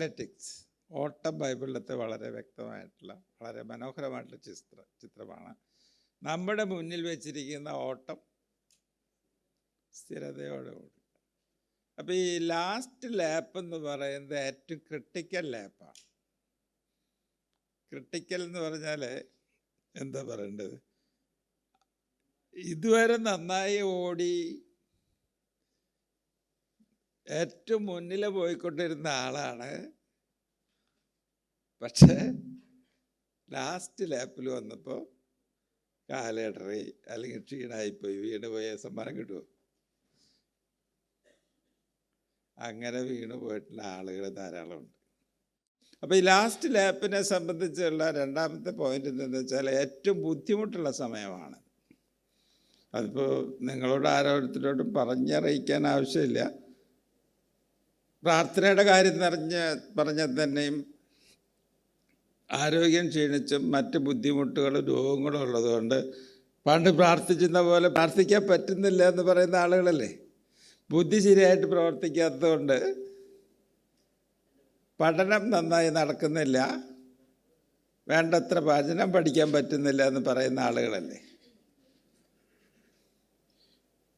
Athletics ഓട്ടം ബൈബിളിലത്തെ വളരെ വ്യക്തമായിട്ടുള്ള വളരെ മനോഹരമായിട്ടുള്ള ചിത്ര ചിത്രമാണ്. നമ്മുടെ മുന്നിൽ വെച്ചിരിക്കുന്ന ഓട്ടം സ്ഥിരതയോടെ ഓടുക അപ്പോൾ ഈ ലാസ്റ്റ് ലാപ്പ് എന്ന് പറയുന്നത് ഏറ്റവും ക്രിട്ടിക്കൽ ലാപ്പാണ് ക്രിട്ടിക്കൽ എന്ന് പറഞ്ഞാൽ എന്താ പറയേണ്ടത്? ഇതുവരെ നന്നായി ഓടി ഏറ്റവും മുന്നിൽ പോയിക്കൊണ്ടിരുന്ന ആളാണ്. പക്ഷേ ലാസ്റ്റ് ലാപ്പിൽ വന്നപ്പോൾ കാലിടറി അല്ലെങ്കിൽ ക്ഷീണായിപ്പോയി വീണ് പോയ സമ്മാനം കിട്ടുമോ അങ്ങനെ വീണ് പോയിട്ടുള്ള ആളുകൾ ധാരാളമുണ്ട് അപ്പോൾ ഈ ലാസ്റ്റ് ലാപ്പിനെ സംബന്ധിച്ചുള്ള രണ്ടാമത്തെ പോയിന്റ് എന്താണെന്ന് വെച്ചാൽ ഏറ്റവും ബുദ്ധിമുട്ടുള്ള സമയമാണ്. അതിപ്പോൾ നിങ്ങളോട് ആരോരുത്തരോടും പറഞ്ഞറിയിക്കാൻ ആവശ്യമില്ല. പ്രാർത്ഥനയുടെ കാര്യം നിറഞ്ഞ പറഞ്ഞാൽ തന്നെയും ആരോഗ്യം ക്ഷീണിച്ചും മറ്റ് ബുദ്ധിമുട്ടുകളും രോഗങ്ങളും ഉള്ളതുകൊണ്ട് പണ്ട് പ്രാർത്ഥിച്ചിരുന്ന പോലെ പ്രാർത്ഥിക്കാൻ പറ്റുന്നില്ല എന്ന് പറയുന്ന ആളുകളല്ലേ? ബുദ്ധി ശരിയായിട്ട് പ്രവർത്തിക്കാത്തതുകൊണ്ട് പഠനം നന്നായി നടക്കുന്നില്ല. വേണ്ടത്ര വചനം പഠിക്കാൻ പറ്റുന്നില്ല എന്ന് പറയുന്ന ആളുകളല്ലേ?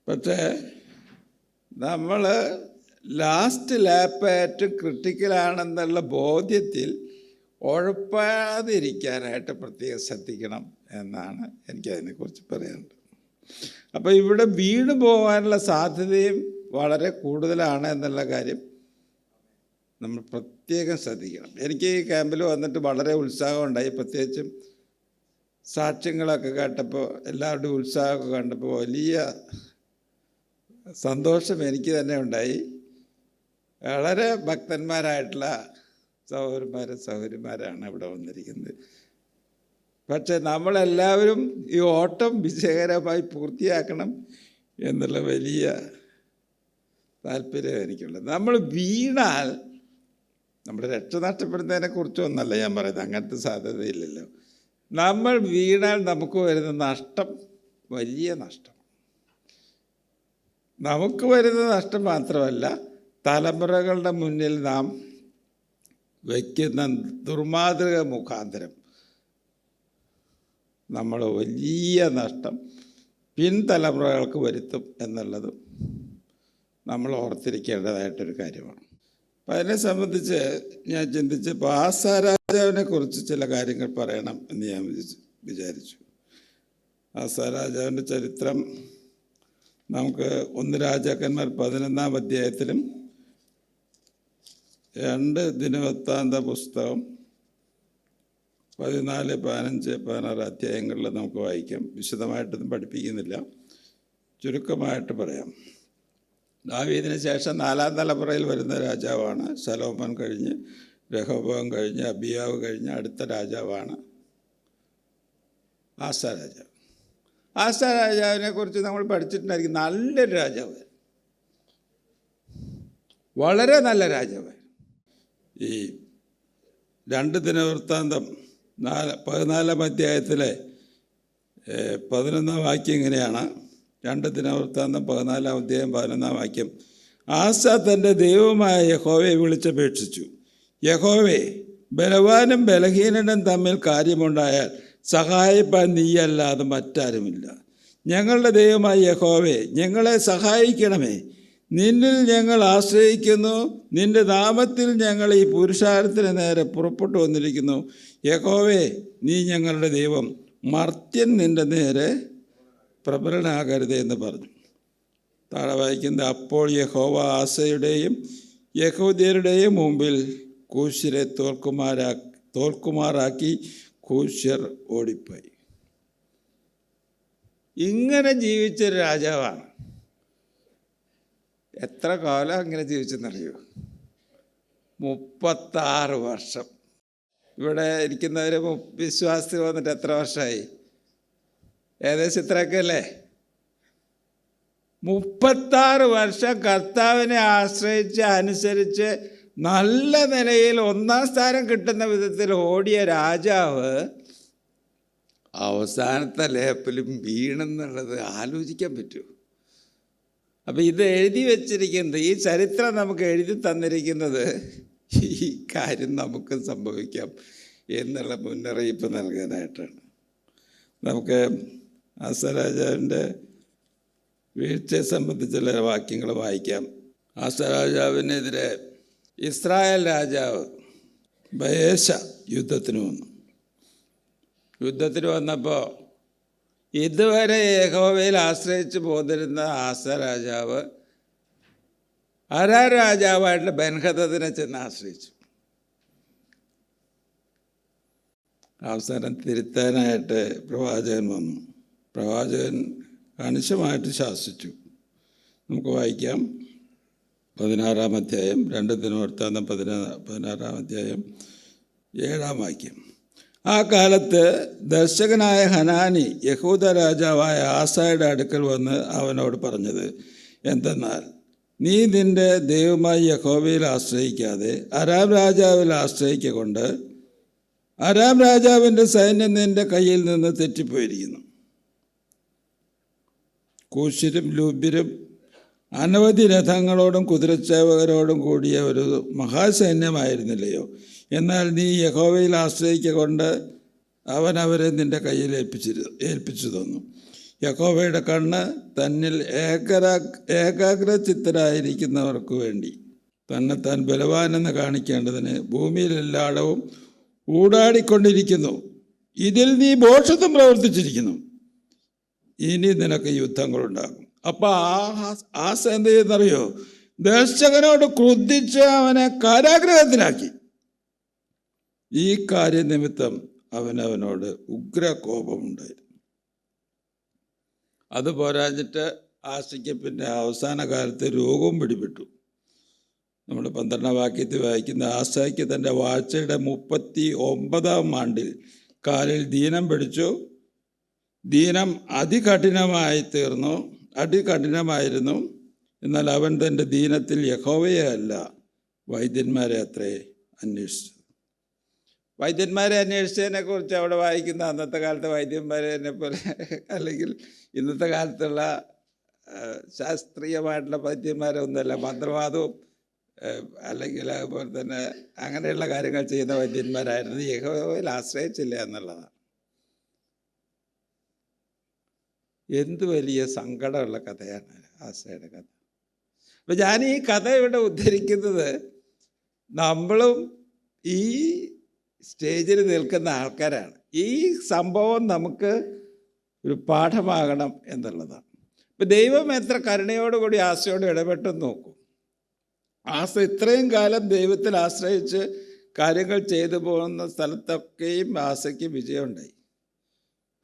പക്ഷേ നമ്മൾ ലാസ്റ്റ് ലാപ്പ് ഏറ്റവും ക്രിട്ടിക്കലാണെന്നുള്ള ബോധ്യത്തിൽ ഉഴപ്പാതിരിക്കാനായിട്ട് പ്രത്യേകം ശ്രദ്ധിക്കണം എന്നാണ് എനിക്കതിനെക്കുറിച്ച് പറയാനുള്ളത്. അപ്പോൾ ഇവിടെ വീണ് പോകാനുള്ള സാധ്യതയും വളരെ കൂടുതലാണ് എന്നുള്ള കാര്യം നമ്മൾ പ്രത്യേകം ശ്രദ്ധിക്കണം. എനിക്ക് ഈ ക്യാമ്പിൽ വന്നിട്ട് വളരെ ഉത്സാഹം ഉണ്ടായി പ്രത്യേകിച്ചും സാക്ഷ്യങ്ങളൊക്കെ കേട്ടപ്പോൾ എല്ലാവരുടെയും ഉത്സാഹമൊക്കെ കണ്ടപ്പോൾ വലിയ സന്തോഷം എനിക്ക് തന്നെ ഉണ്ടായി. വളരെ ഭക്തന്മാരായിട്ടുള്ള സഹോദരന്മാരും സഹോദരിമാരാണ് ഇവിടെ വന്നിരിക്കുന്നത്. പക്ഷെ നമ്മളെല്ലാവരും ഈ ഓട്ടം വിജയകരമായി പൂർത്തിയാക്കണം എന്നുള്ള വലിയ താല്പര്യം എനിക്കുള്ളത്. നമ്മൾ വീണാൽ നമ്മുടെ രക്ഷ നഷ്ടപ്പെടുന്നതിനെ കുറിച്ചൊന്നല്ല ഞാൻ പറയുന്നത്. അങ്ങനത്തെ സാധ്യതയില്ലല്ലോ. നമ്മൾ വീണാൽ നമുക്ക് വരുന്ന നഷ്ടം വലിയ നഷ്ടം നമുക്ക് വരുന്ന നഷ്ടം മാത്രമല്ല തലമുറകളുടെ മുന്നിൽ നാം വയ്ക്കുന്ന ദുർമാതൃക മുഖാന്തരം നമ്മൾ വലിയ നഷ്ടം പിൻതലമുറകൾക്ക് വരുത്തും എന്നുള്ളതും നമ്മൾ ഓർത്തിരിക്കേണ്ടതായിട്ടൊരു കാര്യമാണ്. അപ്പം അതിനെ സംബന്ധിച്ച് ഞാൻ ചിന്തിച്ചപ്പോൾ ആസാരാജാവിനെ കുറിച്ച് ചില കാര്യങ്ങൾ പറയണം എന്ന് ഞാൻ വിചാരിച്ചു. ആസാരാജാവിന്റെ ചരിത്രം നമുക്ക് ഒന്ന് രാജാക്കന്മാർ പതിനൊന്നാം അധ്യായത്തിലും രണ്ട് ദിനവൃത്താന്ത പുസ്തകം പതിനാല് പതിനഞ്ച് പതിനാറ് അധ്യായങ്ങളിൽ നമുക്ക് വായിക്കാം. വിശദമായിട്ടൊന്നും പഠിപ്പിക്കുന്നില്ല. ചുരുക്കമായിട്ട് പറയാം. ദാവീദിന് ശേഷം നാലാം തലമുറയിൽ വരുന്ന രാജാവാണ് സലോമൻ കഴിഞ്ഞ് രഹോഭവം കഴിഞ്ഞ് അബിയാവ് കഴിഞ്ഞ് അടുത്ത രാജാവാണ് ആസ രാജാവ്. ആസ രാജാവിനെ കുറിച്ച് നമ്മൾ പഠിച്ചിട്ടുണ്ടായിരിക്കും. നല്ലൊരു രാജാവ്. വളരെ നല്ല രാജാവ്. ഈ രണ്ട് ദിനവൃത്താന്തം നാല് പതിനാലാം അധ്യായത്തിലെ പതിനൊന്നാം വാക്യം ഇങ്ങനെയാണ്. രണ്ട് ദിനവൃത്താന്തം പതിനാലാം അധ്യായം പതിനൊന്നാം വാക്യം. ആസ തന്റെ ദൈവമായ യഹോവയെ വിളിച്ചപേക്ഷിച്ചു. യഹോവേ ബലവാനും ബലഹീനനും തമ്മിൽ കാര്യമുണ്ടായാൽ സഹായിപ്പാൻ നീയല്ലാതെ മറ്റാരുമില്ല. ഞങ്ങളുടെ ദൈവമായ യഹോവേ ഞങ്ങളെ സഹായിക്കണമേ. നിന്നിൽ ഞങ്ങൾ ആശ്രയിക്കുന്നു. നിന്റെ നാമത്തിൽ ഞങ്ങൾ ഈ പുരുഷാരത്തിന് നേരെ പുറപ്പെട്ടു വന്നിരിക്കുന്നു. യഹോവേ നീ ഞങ്ങളുടെ ദൈവം. മർത്യൻ നിന്റെ നേരെ പ്രബലനാകരുത് എന്ന് പറഞ്ഞു. താഴെ വായിക്കുന്നത് അപ്പോൾ യഹോവ ആസയുടെയും യഹൂദ്യരുടെയും മുമ്പിൽ കൂശ്യരെ തോൽക്കുമാരാ തോൽക്കുമാറാക്കി കൂശ്യർ ഓടിപ്പോയി. ഇങ്ങനെ ജീവിച്ച രാജാവാണ്. എത്ര കാലം അങ്ങനെ ജീവിച്ചെന്നറിയോ? മുപ്പത്താറ് വർഷം. ഇവിടെ ഇരിക്കുന്നവർ വിശ്വാസത്തിൽ വന്നിട്ട് എത്ര വർഷമായി ഏകദേശം ഇത്രയൊക്കെ അല്ലേ? മുപ്പത്താറ് വർഷം കർത്താവിനെ ആശ്രയിച്ച് അനുസരിച്ച് നല്ല നിലയിൽ ഒന്നാം സ്ഥാനം കിട്ടുന്ന വിധത്തിൽ ഓടിയ രാജാവ് അവസാനത്തെ ലേപ്പിലും വീണെന്നുള്ളത് ആലോചിക്കാൻ പറ്റുമോ? അപ്പം ഇത് എഴുതി വച്ചിരിക്കുന്നത് ഈ ചരിത്രം നമുക്ക് എഴുതി തന്നിരിക്കുന്നത് ഈ കാര്യം നമുക്ക് സംഭവിക്കാം എന്നുള്ള മുന്നറിയിപ്പ് നൽകാനായിട്ടാണ്. നമുക്ക് ആസരാജാവിന്റെ വീഴ്ചയെ സംബന്ധിച്ചുള്ള ചില വാക്യങ്ങൾ വായിക്കാം. ആസരാജാവിനെതിരെ ഇസ്രായേൽ രാജാവ് ബയേശ യുദ്ധത്തിന് വന്നു. യുദ്ധത്തിന് വന്നപ്പോൾ ഇതുവരെ യഹോവയിൽ ആശ്രയിച്ച് പോന്നിരുന്ന ആസ രാജാവ് അരാ രാജാവായിട്ടുള്ള ബൻഹദത്തിനെ ചെന്ന് ആശ്രയിച്ചു. അവസാനം തിരുത്താനായിട്ട് പ്രവാചകൻ വന്നു. പ്രവാചകൻ കണിശമായിട്ട് ശാസിച്ചു. നമുക്ക് വായിക്കാം. പതിനാറാം അധ്യായം രണ്ട് ദിനവൃത്താന്തം പതിനാ പതിനാറാം അധ്യായം ഏഴാം വാക്യം. ആ കാലത്ത് ദർശകനായ ഹനാനി യഹൂദ രാജാവായ ആസായുടെ അടുക്കൽ വന്ന് അവനോട് പറഞ്ഞത് എന്തെന്നാൽ നീ നിന്റെ ദൈവമായി യഹോവയിൽ ആശ്രയിക്കാതെ അരാം രാജാവിൽ ആശ്രയിക്കൊണ്ട് അരാം രാജാവിന്റെ സൈന്യം നിന്റെ കയ്യിൽ നിന്ന് തെറ്റിപ്പോയിരിക്കുന്നു. കൂശിരും ലൂബ്യരും അനവധി രഥങ്ങളോടും കുതിരച്ചേവകരോടും കൂടിയ ഒരു മഹാസൈന്യമായിരുന്നില്ലയോ? എന്നാൽ നീ യഹോവയിൽ ആശ്രയിക്കൊണ്ട് അവൻ അവരെ നിന്റെ കയ്യിൽ ഏൽപ്പിച്ചിരു ഏൽപ്പിച്ചു തന്നു യഹോവയുടെ കണ്ണ് തന്നിൽ ഏകരാ ഏകാഗ്രചിത്തരായിരിക്കുന്നവർക്ക് വേണ്ടി. തന്നെ താൻ ബലവാനെന്ന് കാണിക്കേണ്ടതിന് ഭൂമിയിൽ എല്ലായിടവും ഊടാടിക്കൊണ്ടിരിക്കുന്നു. ഇതിൽ നീ ബോഷത്വം പ്രവർത്തിച്ചിരിക്കുന്നു. ഇനി നിനക്ക് യുദ്ധങ്ങളുണ്ടാകും. അപ്പൊ ആ എന്ത് ചെയ്യുന്നറിയോ ദർശകനോട് ക്രുദ്ധിച്ച് അവനെ കാരാഗ്രഹത്തിലാക്കി. ഈ കാര്യനിമിത്തം അവനവനോട് ഉഗ്രകോപമുണ്ടായിരുന്നു. അത് പോരാഞ്ഞിട്ട് ആശയ്ക്ക് പിന്നെ അവസാന കാലത്ത് രോഗവും പിടിപെട്ടു. നമ്മൾ പന്ത്രണ്ടാം വാക്യത്തിൽ വായിക്കുന്ന ആശയ്ക്ക് തന്റെ വാഴ്ചയുടെ മുപ്പത്തി ഒമ്പതാം ആണ്ടിൽ കാലിൽ ദീനം പിടിച്ചു. ദീനം അതികഠിനമായി തീർന്നു. അതികഠിനമായിരുന്നു എന്നാൽ അവൻ തന്റെ ദീനത്തിൽ യഹോവയെ അല്ല വൈദ്യന്മാരെ അത്രേ അന്വേഷിച്ചത്. വൈദ്യന്മാരെ അന്വേഷിച്ചതിനെ കുറിച്ച് അവിടെ വായിക്കുന്ന അന്നത്തെ കാലത്തെ വൈദ്യന്മാരെ എന്നെ പോലെ അല്ലെങ്കിൽ ഇന്നത്തെ കാലത്തുള്ള ശാസ്ത്രീയമായിട്ടുള്ള വൈദ്യന്മാരെ ഒന്നുമല്ല മന്ത്രവാദവും അല്ലെങ്കിൽ അതുപോലെ തന്നെ അങ്ങനെയുള്ള കാര്യങ്ങൾ ചെയ്യുന്ന വൈദ്യന്മാരായിരുന്നു. യഹോവയിൽ ആശ്രയിച്ചില്ല എന്നുള്ളതാണ്. എന്ത് വലിയ സങ്കടമുള്ള കഥയാണ് ആശയുടെ കഥ. അപ്പം ഞാൻ ഈ കഥ ഇവിടെ ഉദ്ധരിക്കുന്നത് നമ്മളും ഈ സ്റ്റേജിൽ നിൽക്കുന്ന ആൾക്കാരാണ്. ഈ സംഭവം നമുക്ക് ഒരു പാഠമാകണം എന്നുള്ളതാണ്. ഇപ്പം ദൈവം എത്ര കരുണയോടുകൂടി ആശയോട് ഇടപെട്ടെന്ന് നോക്കും. ആശ ഇത്രയും കാലം ദൈവത്തിൽ ആശ്രയിച്ച് കാര്യങ്ങൾ ചെയ്തു പോകുന്ന സ്ഥലത്തൊക്കെയും ആശയ്ക്ക് വിജയമുണ്ടായി.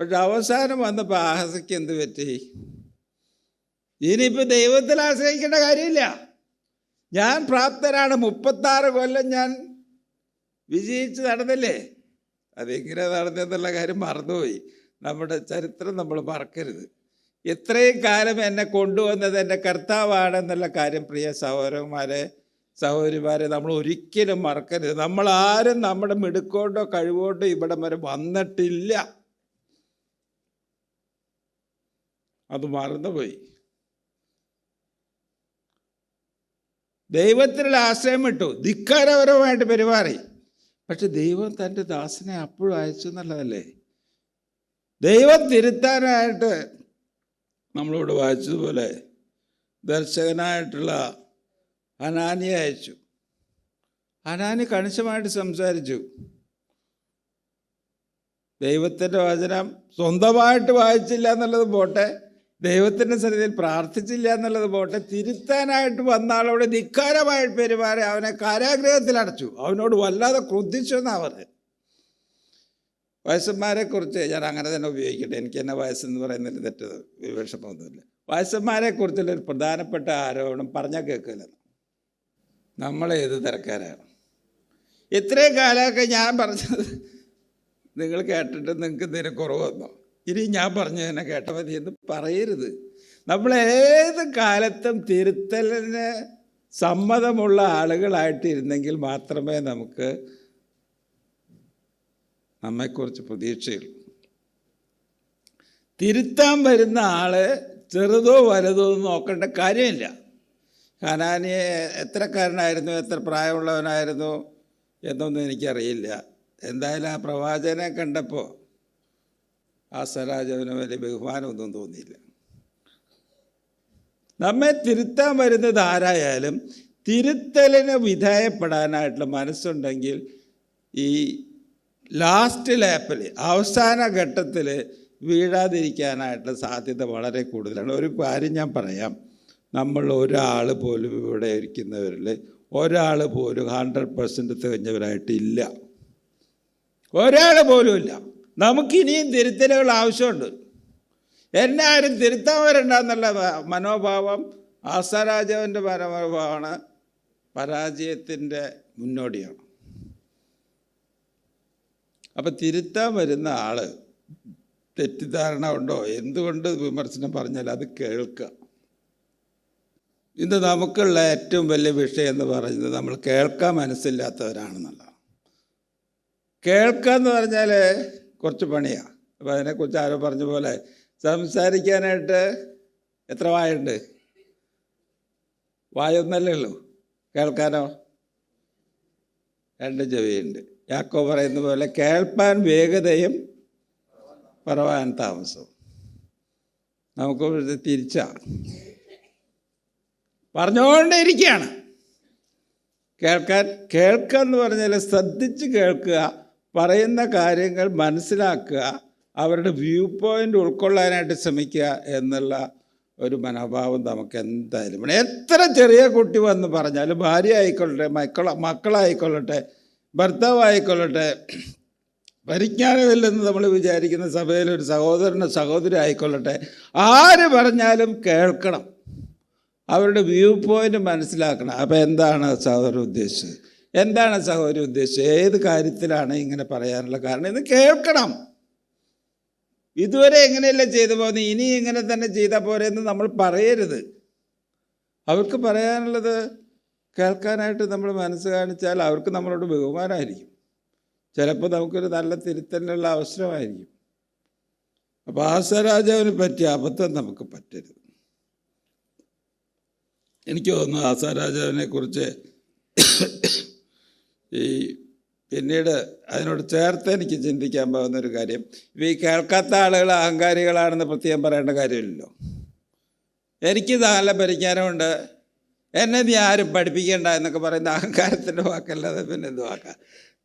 പക്ഷെ അവസാനം വന്നപ്പോൾ ആഹസയ്ക്ക് എന്ത് പറ്റി? ഇനിയിപ്പോൾ ദൈവത്തിൽ ആശ്രയിക്കേണ്ട കാര്യമില്ല. ഞാൻ പ്രാപ്തനാണ്. മുപ്പത്താറ് കൊല്ലം ഞാൻ വിജയിച്ച് നടന്നില്ലേ? അതെങ്ങനെ നടന്നെന്നുള്ള കാര്യം മറന്നുപോയി. നമ്മുടെ ചരിത്രം നമ്മൾ മറക്കരുത്. എത്രയും കാലം എന്നെ കൊണ്ടുവന്നത് എന്റെ കർത്താവാണെന്നുള്ള കാര്യം പ്രിയ സഹോദരന്മാരെ സഹോദരിമാരെ നമ്മൾ ഒരിക്കലും മറക്കരുത്. നമ്മളാരും നമ്മുടെ മിടുക്കോണ്ടോ കഴിവുകൊണ്ടോ ഇവിടം വരെ വന്നിട്ടില്ല. അത് മറന്നുപോയി. ദൈവത്തിൽ ആശ്രയം വിട്ടു. ധിക്കാരപരമായിട്ട് പെരുമാറി. പക്ഷെ ദൈവം തന്റെ ദാസനെ അപ്പോഴും അയച്ചു എന്നുള്ളതല്ലേ? ദൈവം തിരുത്താനായിട്ട് നമ്മളിവിടെ വായിച്ചതുപോലെ ദർശകനായിട്ടുള്ള അനാനിയെ അയച്ചു. അനാനി കണിശമായിട്ട് സംസാരിച്ചു. ദൈവത്തിന്റെ വചനം സ്വന്തമായിട്ട് വായിച്ചില്ല എന്നുള്ളത് പോട്ടെ. ദൈവത്തിന്റെ സന്നിധിയിൽ പ്രാർത്ഥിച്ചില്ല എന്നുള്ളത് പോട്ടെ. തിരുത്താനായിട്ട് വന്ന ആളോട് ധിക്കാരമായിട്ട് പെരുമാറി അവനെ കാരാഗ്രഹത്തിൽ അടച്ചു. അവനോട് വല്ലാതെ ക്രുദ്ധിച്ചു എന്നാണ് പറഞ്ഞത് വയസ്സന്മാരെ കുറിച്ച് ഞാൻ അങ്ങനെ തന്നെ ഉപയോഗിക്കട്ടെ. എനിക്ക് എന്നെ വയസ്സെന്ന് പറയുന്നതിൽ തെറ്റ് വിഷമമൊന്നുമില്ല വയസ്സന്മാരെ കുറിച്ചുള്ള ഒരു പ്രധാനപ്പെട്ട ആരോപണം പറഞ്ഞാൽ കേൾക്കില്ല. നമ്മളേത് തിരക്കാരാണ്? ഇത്രയും കാലമൊക്കെ ഞാൻ പറഞ്ഞത് നിങ്ങൾ കേട്ടിട്ട് നിങ്ങൾക്ക് എന്തെങ്കിലും കുറവ് വന്നോ? ഇനി ഞാൻ പറഞ്ഞു തന്നെ കേട്ട മതി എന്ന് പറയരുത്. നമ്മൾ ഏത് കാലത്തും തിരുത്തലിന് സമ്മതമുള്ള ആളുകളായിട്ടിരുന്നെങ്കിൽ മാത്രമേ നമുക്ക് നമ്മെക്കുറിച്ച് പ്രതീക്ഷയുള്ളൂ. തിരുത്താൻ വരുന്ന ആൾ ചെറുതോ വലുതോ നോക്കേണ്ട കാര്യമില്ല. ഹനാനിയെ എത്രക്കാരനായിരുന്നു എത്ര പ്രായമുള്ളവനായിരുന്നു എന്നൊന്നും എനിക്കറിയില്ല. എന്തായാലും ആ പ്രവാചകനെ കണ്ടപ്പോൾ ആ സരാജവന് വലിയ ബഹുമാനമൊന്നും തോന്നിയില്ല. നമ്മെ തിരുത്താൻ വരുന്നത് ആരായാലും തിരുത്തലിന് വിധേയപ്പെടാനായിട്ടുള്ള മനസ്സുണ്ടെങ്കിൽ ഈ ലാസ്റ്റ് ലാപ്പിൽ അവസാന ഘട്ടത്തിൽ വീഴാതിരിക്കാനായിട്ടുള്ള സാധ്യത വളരെ കൂടുതലാണ്. ഒരു കാര്യം ഞാൻ പറയാം. നമ്മൾ ഒരാൾ പോലും ഇവിടെ ഇരിക്കുന്നവരിൽ ഒരാൾ പോലും ഹൺഡ്രഡ് പെർസെന്റ് തികഞ്ഞവരായിട്ടില്ല. ഒരാൾ പോലും ഇല്ല. നമുക്കിനിയും തിരുത്തലുകൾ ആവശ്യമുണ്ട്. എന്നെ ആരും തിരുത്താൻ വരണ്ടെന്നുള്ള എന്നുള്ള മനോഭാവം ആസാരാജാവിന്റെ മനോഭാവമാണ് പരാജയത്തിന്റെ മുന്നോടിയാണ് അപ്പം തിരുത്താൻ വരുന്ന ആൾ തെറ്റിദ്ധാരണ ഉണ്ടോ? എന്തുകൊണ്ട് വിമർശനം പറഞ്ഞാൽ അത് കേൾക്കുക ഇന്ന് നമുക്കുള്ള ഏറ്റവും വലിയ വിഷയം എന്ന് പറയുന്നത് നമ്മൾ കേൾക്കാൻ മനസ്സില്ലാത്തവരാണെന്നുള്ളതാണ്. കേൾക്കുക എന്ന് പറഞ്ഞാൽ കുറച്ച് പണിയാണ് അപ്പോൾ അതിനെക്കുറിച്ച് ആരോ പറഞ്ഞ പോലെ സംസാരിക്കാനായിട്ട് എത്ര വായുണ്ട്? വായൊന്നല്ലേ ഉള്ളൂ? കേൾക്കാനോ? രണ്ട് ചെവിയുണ്ട്. യാക്കോ പറയുന്ന പോലെ കേൾപ്പാൻ വേഗതയും പറവാൻ താമസവും. നമുക്ക് തിരിച്ചാ. പറഞ്ഞുകൊണ്ടേയിരിക്കുകയാണ്. കേൾക്കാൻ കേൾക്കുക എന്ന് പറഞ്ഞാൽ ശ്രദ്ധിച്ച് കേൾക്കുക. പറയുന്ന കാര്യങ്ങൾ മനസ്സിലാക്കുക അവരുടെ വ്യൂ പോയിന്റ് ഉൾക്കൊള്ളാനായിട്ട് ശ്രമിക്കുക എന്നുള്ള ഒരു മനോഭാവം നമുക്ക് എന്തായാലും വേണം. എത്ര ചെറിയ കുട്ടി വന്ന് പറഞ്ഞാലും ഭാര്യ ആയിക്കൊള്ളട്ടെ മക്കള മക്കളായിക്കൊള്ളട്ടെ ഭർത്താവായിക്കൊള്ളട്ടെ പരിജ്ഞാനമില്ലെന്ന് നമ്മൾ വിചാരിക്കുന്ന സഭയിൽ ഒരു സഹോദരനോ സഹോദരി ആയിക്കൊള്ളട്ടെ ആര് പറഞ്ഞാലും കേൾക്കണം. അവരുടെ വ്യൂ പോയിന്റ് മനസ്സിലാക്കണം. അപ്പോൾ എന്താണ് സഹോദരൻ ഉദ്ദേശിച്ചത്? എന്താണ് സഹോദരി ഉദ്ദേശിച്ചത്? ഏത് കാര്യത്തിലാണ് ഇങ്ങനെ പറയാനുള്ള കാരണം? ഇത് കേൾക്കണം. ഇതുവരെ എങ്ങനെയല്ല ചെയ്തു പോകുന്നത്? ഇനി ഇങ്ങനെ തന്നെ ചെയ്താൽ എന്ന് നമ്മൾ പറയരുത്. അവർക്ക് പറയാനുള്ളത് കേൾക്കാനായിട്ട് നമ്മൾ മനസ്സ് കാണിച്ചാൽ അവർക്ക് നമ്മളോട് ബഹുമാനമായിരിക്കും. ചിലപ്പോൾ നമുക്കൊരു നല്ല തിരുത്തലിനുള്ള അവസരമായിരിക്കും. അപ്പോൾ ആസാരാജാവിന് പറ്റിയ അബദ്ധം നമുക്ക് പറ്റരുത്. എനിക്ക് തോന്നുന്നു ആസാരാജാവിനെ കുറിച്ച് ഈ പിന്നീട് അതിനോട് ചേർത്ത് എനിക്ക് ചിന്തിക്കാൻ പോകുന്ന ഒരു കാര്യം ഈ കേൾക്കാത്ത ആളുകൾ അഹങ്കാരികളാണെന്ന് പ്രത്യേകം പറയേണ്ട കാര്യമില്ലല്ലോ. എനിക്ക് നല്ല പരിജ്ഞാനമുണ്ട്. എന്നെ നീ ആരും പഠിപ്പിക്കേണ്ട എന്നൊക്കെ പറയുന്ന അഹങ്കാരത്തിന്റെ വാക്കല്ലാതെ പിന്നെ എന്ത് വാക്കാം?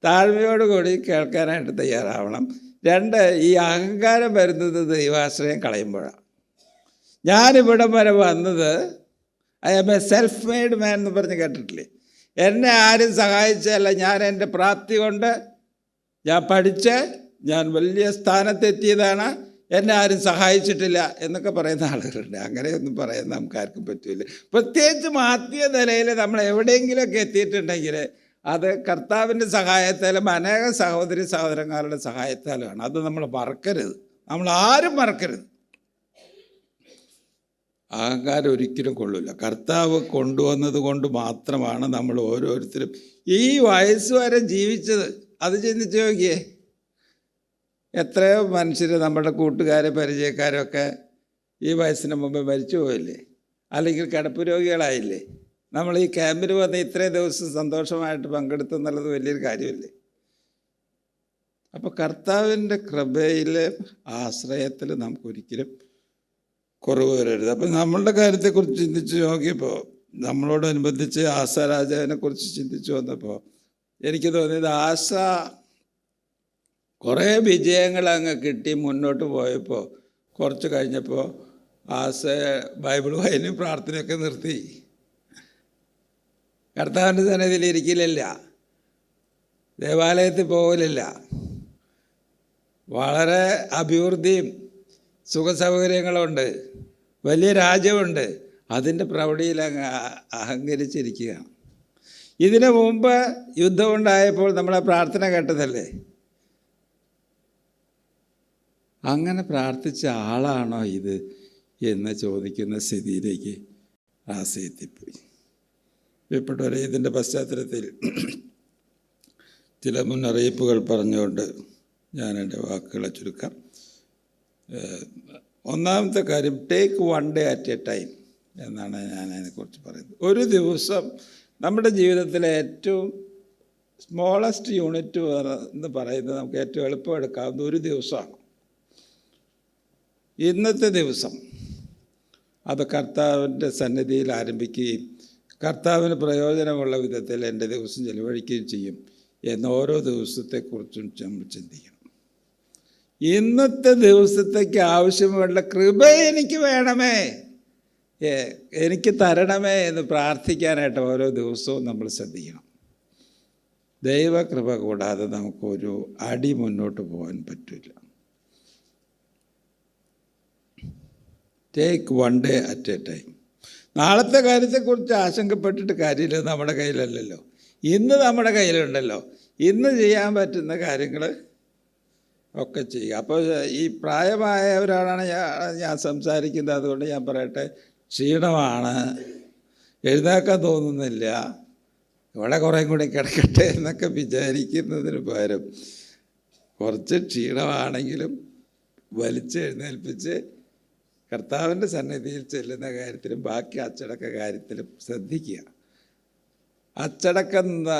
താഴ്മയോടുകൂടി കേൾക്കാനായിട്ട് തയ്യാറാവണം. രണ്ട് ഈ അഹങ്കാരം വരുന്നത് ദൈവാശ്രയം കളയുമ്പോഴാണ്. ഞാനിവിടം വരെ വന്നത് I am a self made man എന്ന് പറഞ്ഞ് കേട്ടിട്ടില്ലേ? എന്നെ ആരും സഹായിച്ചല്ല ഞാൻ എന്റെ പ്രാപ്തി കൊണ്ട് ഞാൻ പഠിച്ച് ഞാൻ വലിയ സ്ഥാനത്തെത്തിയതാണ്. എന്നെ ആരും സഹായിച്ചിട്ടില്ല എന്നൊക്കെ പറയുന്ന ആളുകളുണ്ട്. അങ്ങനെയൊന്നും പറയാൻ നമുക്ക് ആർക്കും പറ്റില്ല. പ്രത്യേകിച്ചും ആത്മീയ നിലയിൽ നമ്മൾ എവിടെയെങ്കിലുമൊക്കെ എത്തിയിട്ടുണ്ടെങ്കിൽ അത് കർത്താവിന്റെ സഹായത്താലും അനേക സഹോദരി സഹോദരന്മാരുടെ സഹായത്താലുമാണ്. അത് നമ്മൾ മറക്കരുത്. നമ്മൾ ആരും മറക്കരുത്. അഹങ്കാരം ഒരിക്കലും കൊള്ളില്ല കർത്താവ് കൊണ്ടുവന്നത് കൊണ്ട് മാത്രമാണ് നമ്മൾ ഓരോരുത്തരും. ഈ വയസ്സ് വരെ ജീവിച്ചത്. അത് ചിന്തിച്ച് നോക്കിയേ. എത്രയോ മനുഷ്യർ നമ്മുടെ കൂട്ടുകാരെ പരിചയക്കാരൊക്കെ ഈ വയസ്സിന് മുമ്പ് മരിച്ചു പോയില്ലേ? അല്ലെങ്കിൽ കിടപ്പ് രോഗികളായില്ലേ? നമ്മൾ ഈ ക്യാമ്പിൽ വന്ന് ഇത്രയും ദിവസം സന്തോഷമായിട്ട് പങ്കെടുത്തു എന്നുള്ളത് വലിയൊരു കാര്യമല്ലേ? അപ്പോൾ കർത്താവിന്റെ കൃപയിലെ ആശ്രയത്തിൽ നമുക്കൊരിക്കലും കുറവ് വരരുത്. അപ്പം നമ്മളുടെ കാര്യത്തെക്കുറിച്ച് ചിന്തിച്ച് നോക്കിയപ്പോൾ നമ്മളോടനുബന്ധിച്ച് ആശ രാജാവിനെ കുറിച്ച് ചിന്തിച്ചു വന്നപ്പോൾ എനിക്ക് തോന്നിയത് ആശ കുറേ വിജയങ്ങൾ അങ്ങ് കിട്ടി മുന്നോട്ട് പോയപ്പോൾ കുറച്ച് കഴിഞ്ഞപ്പോൾ ആശ ബൈബിൾ വായനയും പ്രാർത്ഥനയൊക്കെ നിർത്തി. കർത്താവിന്റെ സന്നിധിയിൽ ഇരിക്കില്ല ദേവാലയത്തിൽ പോകലില്ല. വളരെ അഭിവൃദ്ധിയും സുഖസൗകര്യങ്ങളുണ്ട്. വലിയ രാജ്യമുണ്ട്. അതിന്റെ പ്രൗഢിയിൽ അങ്ങ് അഹങ്കരിച്ചിരിക്കുക. ഇതിനു മുമ്പ് യുദ്ധമുണ്ടായപ്പോൾ നമ്മളെ പ്രാർത്ഥന കേട്ടതല്ലേ? അങ്ങനെ പ്രാർത്ഥിച്ച ആളാണോ ഇത് എന്ന് ചോദിക്കുന്ന സ്ഥിതിയിലേക്ക് ആശയത്തിപ്പോയി പ്രിയപ്പെട്ടവരെ ഇതിന്റെ പശ്ചാത്തലത്തിൽ ചില മുന്നറിയിപ്പുകൾ പറഞ്ഞുകൊണ്ട് ഞാൻ എന്റെ വാക്കുകളെ ചുരുക്കാം. ഒന്നാമത്തെ കാര്യം take one day at a time എന്നാണ് ഞാൻ അതിനെക്കുറിച്ച് പറയുന്നത്. ഒരു ദിവസം നമ്മുടെ ജീവിതത്തിലെ ഏറ്റവും സ്മോളസ്റ്റ് യൂണിറ്റ് എന്ന് പറയുന്നത് നമുക്ക് ഏറ്റവും എളുപ്പം എടുക്കാവുന്ന ഒരു ദിവസമാണ്. ഇന്നത്തെ ദിവസം അത് കർത്താവിന്റെ സന്നിധിയിൽ ആരംഭിക്കുകയും കർത്താവിന് പ്രയോജനമുള്ള വിധത്തിൽ എന്റെ ദിവസം ചെലവഴിക്കുകയും ചെയ്യും എന്ന ഓരോ ദിവസത്തെക്കുറിച്ചും നമ്മൾ ചിന്തിക്കണം. ഇന്നത്തെ ദിവസത്തേക്ക് ആവശ്യമുള്ള കൃപ എനിക്ക് വേണമേ. എനിക്ക് തരണമേ എന്ന് പ്രാർത്ഥിക്കാനായിട്ട് ഓരോ ദിവസവും നമ്മൾ ശ്രദ്ധിക്കണം. ദൈവകൃപ കൂടാതെ നമുക്കൊരു അടി മുന്നോട്ട് പോകാൻ പറ്റില്ല. Take one day at a time നാളത്തെ കാര്യത്തെക്കുറിച്ച് ആശങ്കപ്പെട്ടിട്ട് കാര്യമില്ല നമ്മുടെ കയ്യിലല്ലല്ലോ. ഇന്ന് നമ്മുടെ കയ്യിലുണ്ടല്ലോ. ഇന്ന് ചെയ്യാൻ പറ്റുന്ന കാര്യങ്ങൾ ഒക്കെ ചെയ്യുക. അപ്പോൾ ഈ പ്രായമായവരാണ് ഞാൻ ഞാൻ സംസാരിക്കുന്നത്. അതുകൊണ്ട് ഞാൻ പറയട്ടെ ക്ഷീണമാണ്. എഴുന്നേക്കാൻ തോന്നുന്നില്ല. ഇവിടെ കുറേ കൂടി കിടക്കട്ടെ എന്നൊക്കെ വിചാരിക്കുന്നതിന് പകരം കുറച്ച് ക്ഷീണമാണെങ്കിലും വലിച്ച് എഴുന്നേൽപ്പിച്ച് കർത്താവിന്റെ സന്നിധിയിൽ ചെല്ലുന്ന കാര്യത്തിലും ബാക്കി അച്ചടക്ക കാര്യത്തിലും ശ്രദ്ധിക്കുക. അച്ചടക്കം എന്ന്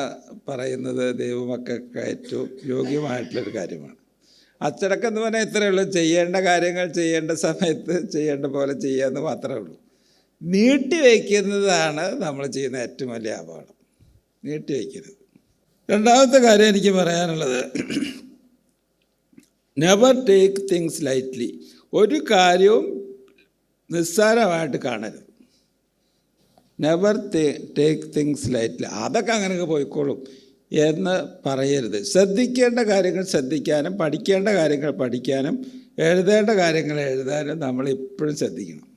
പറയുന്നത് ദൈവമൊക്കെ ഏറ്റവും യോഗ്യമായിട്ടുള്ളൊരു കാര്യമാണ്. അച്ചടക്കം എന്ന് പറഞ്ഞാൽ ഇത്രയേ ഉള്ളൂ. ചെയ്യേണ്ട കാര്യങ്ങൾ ചെയ്യേണ്ട സമയത്ത് ചെയ്യേണ്ട പോലെ ചെയ്യാമെന്ന് മാത്രമേ ഉള്ളൂ. നീട്ടി വയ്ക്കുന്നതാണ് നമ്മൾ ചെയ്യുന്ന ഏറ്റവും വലിയ അപകടം. നീട്ടി വയ്ക്കരുത്. രണ്ടാമത്തെ കാര്യം എനിക്ക് പറയാനുള്ളത് നെവർ ടേക്ക് തിങ്സ് ലൈറ്റ്ലി ഒരു കാര്യവും നിസ്സാരമായിട്ട് കാണരുത്. നെവർ ടേക്ക് തിങ്സ് ലൈറ്റ്ലി അതൊക്കെ അങ്ങനെയൊക്കെ പോയിക്കോളും. എന്ന് പറയരുത്. ശ്രദ്ധിക്കേണ്ട കാര്യങ്ങൾ ശ്രദ്ധിക്കാനും പഠിക്കേണ്ട കാര്യങ്ങൾ പഠിക്കാനും എഴുതേണ്ട കാര്യങ്ങൾ എഴുതാനും നമ്മൾ ഇപ്പോഴും ശ്രദ്ധിക്കണം.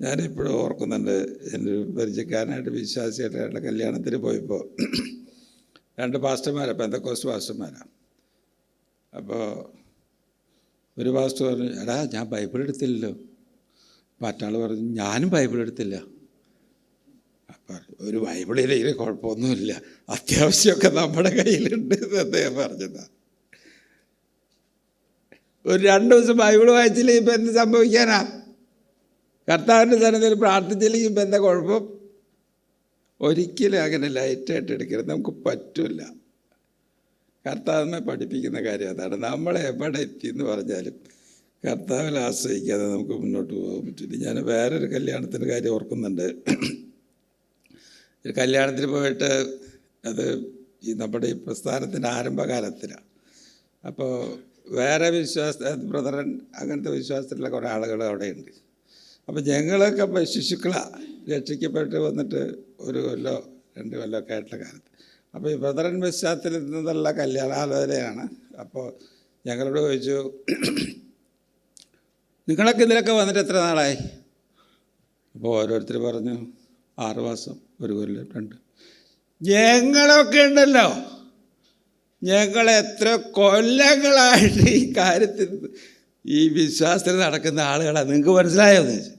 ഞാനിപ്പോഴും ഓർക്കുന്നുണ്ട് എന്റെ പരിചയക്കാരനായിട്ട് വിശ്വാസിയായിട്ടുള്ള കല്യാണത്തിന് പോയപ്പോൾ രണ്ട് പാസ്റ്റർമാരാണ് പെന്തക്കോസ്റ്റ് പാസ്റ്റർമാരാണ്. അപ്പോൾ ഒരു പാസ്റ്റർ പറഞ്ഞു എടാ ഞാൻ ബൈബിൾ എടുത്തില്ലല്ലോ. മറ്റാൾ പറഞ്ഞു ഞാനും ബൈബിൾ എടുത്തില്ല. അപ്പം ഒരു ബൈബിളിലെങ്കിലും കുഴപ്പമൊന്നുമില്ല. അത്യാവശ്യമൊക്കെ നമ്മുടെ കയ്യിലുണ്ട് അദ്ദേഹം പറഞ്ഞത്. ഒരു രണ്ട് ദിവസം ബൈബിൾ വായിച്ചില്ലെങ്കിൽ ഇപ്പം എന്ത് സംഭവിക്കാനാ? കർത്താവിന്റെ സന്നിധിയിൽ പ്രാർത്ഥിച്ചില്ലെങ്കിൽ ഇപ്പം എന്താ കുഴപ്പം? ഒരിക്കലും അങ്ങനെ ലൈറ്റായിട്ട് എടുക്കരുത്. നമുക്ക് പറ്റില്ല കർത്താവിനെ പഠിപ്പിക്കുന്ന കാര്യം അതാണ്. നമ്മളെ എവിടെ എത്തി എന്ന് പറഞ്ഞാലും കർത്താവിൽ ആശ്രയിക്കാതെ നമുക്ക് മുന്നോട്ട് പോകാൻ പറ്റില്ല. ഞാൻ വേറൊരു കല്യാണത്തിന്റെ കാര്യം ഓർക്കുന്നുണ്ട്. ഒരു കല്യാണത്തിന് പോയിട്ട് അത് ഈ നമ്മുടെ ഈ പ്രസ്ഥാനത്തിന്റെ ആരംഭകാലത്തിലാണ് അപ്പോൾ വേറെ വിശ്വാസ ബ്രദറൻ അങ്ങനത്തെ വിശ്വാസത്തിലുള്ള കുറേ ആളുകൾ അവിടെയുണ്ട്. അപ്പോൾ ഞങ്ങളൊക്കെ ശിശുക്കളാണ് രക്ഷിക്കപ്പെട്ട് വന്നിട്ട് ഒരു കൊല്ലോ രണ്ട് കൊല്ലോ ഒക്കെ ആയിട്ടുള്ള കാലത്ത്. അപ്പോൾ ഈ ബ്രദറൻ പശ്ചാത്തലത്തിൽ നിന്നുള്ള കല്യാണാലോചനയാണ്. അപ്പോൾ ഞങ്ങളോട് ചോദിച്ചു നിങ്ങളൊക്കെ ഇതിലൊക്കെ വന്നിട്ട് എത്ര നാളായി? അപ്പോൾ ഓരോരുത്തർ പറഞ്ഞു ആറ് മാസം. ഒരു കൊല്ലം രണ്ട്. ഞങ്ങളൊക്കെ ഉണ്ടല്ലോ. ഞങ്ങൾ എത്ര കൊല്ലങ്ങളായിട്ട് ഈ കാര്യത്തിൽ ഈ വിശ്വാസത്തിൽ നടക്കുന്ന ആളുകളാണ് നിങ്ങൾക്ക് മനസ്സിലായോ എന്ന് ചോദിച്ചു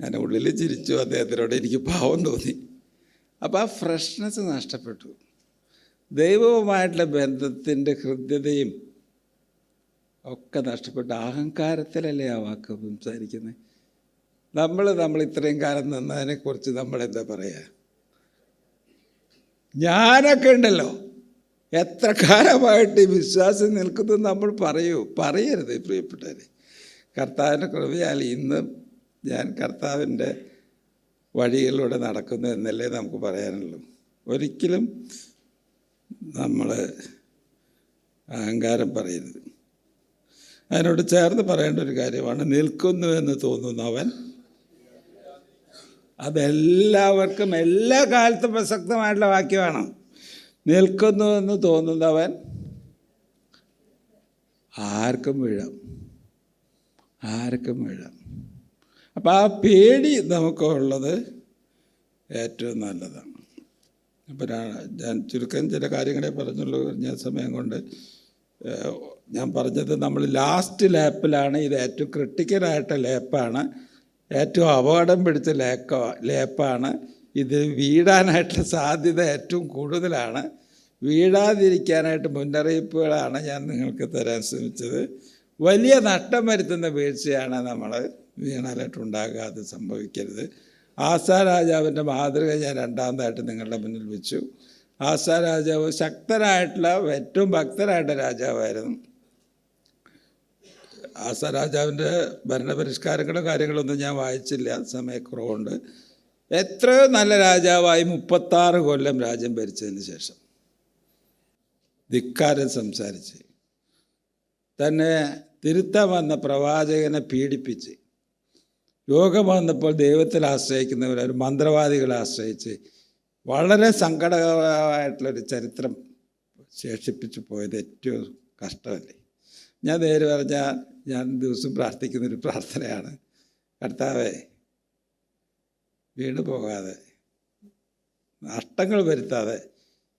ഞാൻ ഉള്ളിൽ ചിരിച്ചു. അദ്ദേഹത്തിനോട് എനിക്ക് പാവം തോന്നി. അപ്പോൾ ആ ഫ്രഷ്നെസ് നഷ്ടപ്പെട്ടു. ദൈവവുമായിട്ടുള്ള ബന്ധത്തിന്റെ ഹൃദ്യതയും ഒക്കെ നഷ്ടപ്പെട്ടു. അഹങ്കാരത്തിലല്ലേ ആ വാക്ക് സംസാരിക്കുന്നത്? നമ്മൾ നമ്മൾ ഇത്രയും കാലം നിന്നതിനെക്കുറിച്ച് നമ്മളെന്താ പറയുക ഞാനൊക്കെ ഉണ്ടല്ലോ. എത്ര കാലമായിട്ട് ഈ വിശ്വാസം നിൽക്കുന്നത് നമ്മൾ പറയൂ പറയരുത് പ്രിയപ്പെട്ടവരെ. കർത്താവിന്റെ കൃപയാൽ ഇന്ന് ഞാൻ കർത്താവിന്റെ വഴികളിലൂടെ നടക്കുന്നു എന്നല്ലേ നമുക്ക് പറയാനുള്ളൂ. ഒരിക്കലും നമ്മൾ അഹങ്കാരം പറയരുത്. അതിനോട് ചേർന്ന് പറയേണ്ട ഒരു കാര്യമാണ് നിൽക്കുന്നു എന്ന് തോന്നുന്നവൻ അതെല്ലാവർക്കും എല്ലാ കാലത്തും പ്രസക്തമായിട്ടുള്ള വാക്യമാണ് നിൽക്കുന്നു എന്ന് തോന്നുന്നവൻ ആർക്കും വീഴാം. ആർക്കും വീഴാം. അപ്പം ആ പേടി നമുക്കുള്ളത് ഏറ്റവും നല്ലതാണ്. അപ്പം ഞാൻ ചുരുക്കം ചില കാര്യങ്ങളെ പറഞ്ഞുള്ളൂ. ഞാൻ സമയം കൊണ്ട് ഞാൻ പറഞ്ഞത് നമ്മൾ ലാസ്റ്റ് ലാപ്പിലാണ് ഇത് ഏറ്റവും ക്രിട്ടിക്കലായിട്ട് ലേപ്പാണ് ഏറ്റവും അപകടം പിടിച്ച ലേക്ക ലേപ്പാണ്. ഇത് വീഴാനായിട്ടുള്ള സാധ്യത ഏറ്റവും കൂടുതലാണ്. വീഴാതിരിക്കാനായിട്ട് മുന്നറിയിപ്പുകളാണ് ഞാൻ നിങ്ങൾക്ക് തരാൻ ശ്രമിച്ചത്. വലിയ നഷ്ടം വരുത്തുന്ന വീഴ്ചയാണ് നമ്മൾ വീണാലിട്ടുണ്ടാകാതെ സംഭവിക്കരുത്. ആസാ രാജാവിന്റെ മാതൃക ഞാൻ രണ്ടാമതായിട്ട് നിങ്ങളുടെ മുന്നിൽ വെച്ചു. ആസാ രാജാവ് ശക്തനായിട്ടുള്ള ഏറ്റവും ഭക്തരായിട്ടുള്ള രാജാവായിരുന്നു. ആസാ രാജാവിന്റെ ഭരണപരിഷ്കാരങ്ങളോ കാര്യങ്ങളൊന്നും ഞാൻ വായിച്ചില്ല. സമയക്കുറവുണ്ട്. എത്ര നല്ല രാജാവായി മുപ്പത്താറ് കൊല്ലം രാജ്യം ഭരിച്ചതിന് ശേഷം ധിക്കാരം സംസാരിച്ച് തന്നെ തിരുത്താൻ വന്ന പ്രവാചകനെ പീഡിപ്പിച്ച് രോഗം വന്നപ്പോൾ ദൈവത്തിൽ ആശ്രയിക്കുന്നവർ ഒരു മന്ത്രവാദികളെ ആശ്രയിച്ച് വളരെ സങ്കടകരമായിട്ടുള്ളൊരു ചരിത്രം ശേഷിപ്പിച്ചു പോയത് ഏറ്റവും കഷ്ടമല്ലേ? ഞാൻ നേരെ പറഞ്ഞാൽ ഞാൻ ദിവസം പ്രാർത്ഥിക്കുന്നൊരു പ്രാർത്ഥനയാണ്. കർത്താവേ വീണു പോകാതെ നഷ്ടങ്ങൾ വരുത്താതെ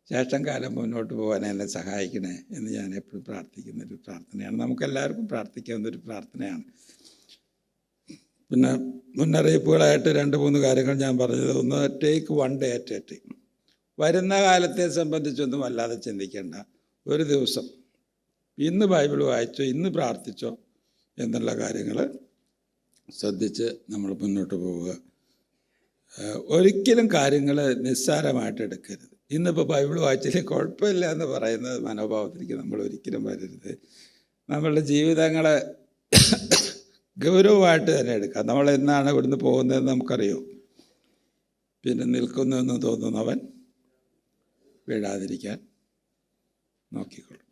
ശേഷം കാലം മുന്നോട്ട് പോകാൻ എന്നെ സഹായിക്കണേ എന്ന് ഞാൻ എപ്പോഴും പ്രാർത്ഥിക്കുന്ന ഒരു പ്രാർത്ഥനയാണ്. നമുക്കെല്ലാവർക്കും പ്രാർത്ഥിക്കാവുന്ന ഒരു പ്രാർത്ഥനയാണ്. പിന്നെ മുന്നറിയിപ്പുകളായിട്ട് രണ്ട് മൂന്ന് കാര്യങ്ങൾ ഞാൻ പറഞ്ഞത്. ഒന്ന് take one day at a time വരുന്ന കാലത്തെ സംബന്ധിച്ചൊന്നും അല്ലാതെ ചിന്തിക്കേണ്ട. ഒരു ദിവസം ഇന്ന് ബൈബിൾ വായിച്ചോ ഇന്ന് പ്രാർത്ഥിച്ചോ എന്നുള്ള കാര്യങ്ങൾ ശ്രദ്ധിച്ച് നമ്മൾ മുന്നോട്ട് പോവുക. ഒരിക്കലും കാര്യങ്ങൾ നിസ്സാരമായിട്ട് എടുക്കരുത്. ഇന്നിപ്പോൾ ബൈബിൾ വായിച്ചില്ലേ കുഴപ്പമില്ല എന്ന് പറയുന്ന മനോഭാവത്തിലേക്ക് നമ്മൾ ഒരിക്കലും വരരുത്. നമ്മളുടെ ജീവിതങ്ങളെ ഗൗരവമായിട്ട് തന്നെ എടുക്കാം നമ്മൾ എന്നാണ് ഇവിടുന്ന് പോകുന്നതെന്ന് നമുക്കറിയോ? പിന്നെ നിൽക്കുന്നുവെന്ന് തോന്നുന്നവൻ വീഴാതിരിക്കാൻ നോക്കിക്കൊള്ളും.